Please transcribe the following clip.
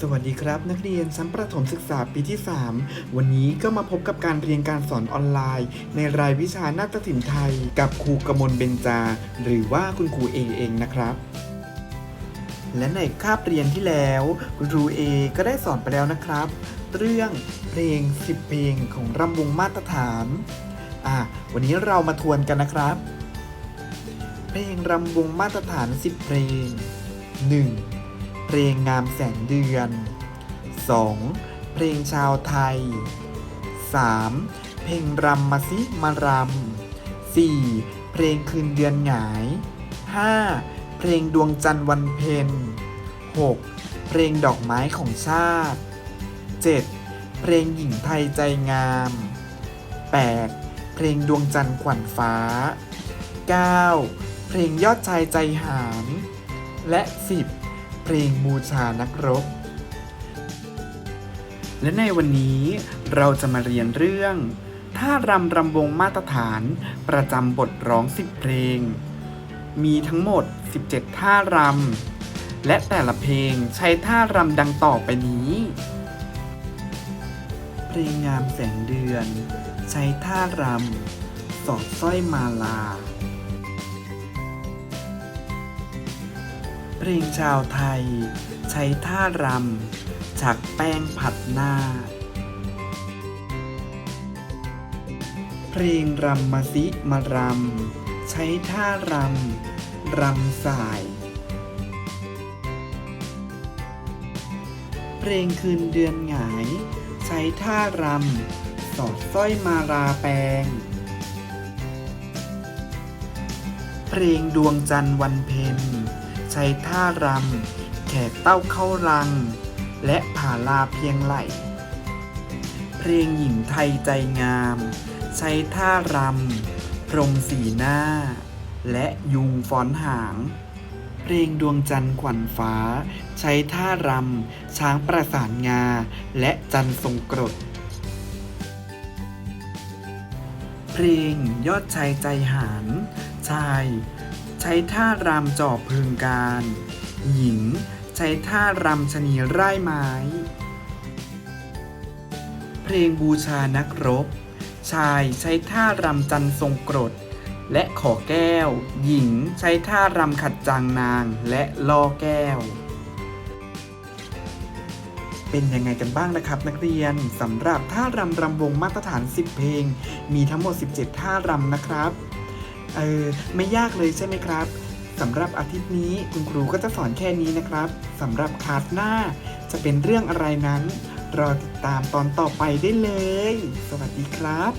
สวัสดีครับ นักเรียนชั้นประถมศึกษาปีที่ 3 วันนี้ก็มาพบกับการเรียนการสอนออนไลน์ ในรายวิชานาฏศิลป์ไทย กับครูกมลเบญจา หรือว่าคุณครูเอเองนะครับ และในคาบเรียนที่แล้วคุณครูเอก็ได้สอนไปแล้วนะครับ เรื่องเพลง 10 เพลงของรำวงมาตรฐานอะวันนี้เรามาทวนกันนะครับ เพลงรำวงมาตรฐาน 10 เพลง 1. เพลงงามแสงเดือน 2. เพลงชาวไทย 3. เพลงรำมาซิมารำ 4. เพลงคืนเดือนหงาย 5. เพลงดวงจันทร์วันเพ็ญ 6. เพลงดอกไม้ของชาติ 7. เพลงหญิงไทยใจงาม 8. เพลงดวงจันทร์ขวัญฟ้า 9. เพลงยอดชายใจหารและ 10 เพลงบูชานักรบ และในวันนี้เราจะมาเรียนเรื่อง ท่ารำรำวงมาตรฐานประจำบทร้อง 10 เพลง มีทั้งหมด 17 ท่ารำ และแต่ละเพลงใช้ท่ารำดังต่อไปนี้ เพลงงามแสงเดือน ใช้ท่ารำสอดสร้อยมาลา ลงชาวไทย ใช้ท่ารำฉักแป้งผัดหน้า เพลงรำมาซิมารำ ใช้ท่ารำรำสาย เพลงคืนเดือนหงาย ใช้ท่ารำสอดสร้อยมาราแปลงเพลงดวงจันทร์วันเพ็ญ ช้ท่ารำ แขกเต้าเข้ารัง และผาลาเพียงไหล เพลงหญิงไทยใจงาม ใช้ท่ารำ พรมสีหน้า และยุงฟ้อนหาง เพลงดวงจันทร์ขวัญฟ้า ใช้ท่ารำ ช้างประสานงา และจันทร์ทรงกรดเพลงยอดชายใจหาร ชาย ใช้ท่ารำจ่อพึงการ หญิง ใช้ท่ารำชะนีไร่ไม้ เพลงบูชานักรบ ชายใช้ท่ารำจันทร์ทรงกรด และขอแก้ว หญิงใช้ท่ารำขัดจางนางและล่อแก้ว เป็นยังไงกันบ้างนะครับนักเรียนสำหรับท่ารำรำวงมาตรฐาน 10 เพลง มีทั้งหมด 17 ท่ารำนะครับ เออไม่ยากเลยใช่ไหมครับสำหรับอาทิตย์นี้คุณครูก็จะสอนแค่นี้นะครับสำหรับคลาสหน้า จะเป็นเรื่องอะไรนั้น รอติดตามตอนต่อไปได้เลย สวัสดีครับ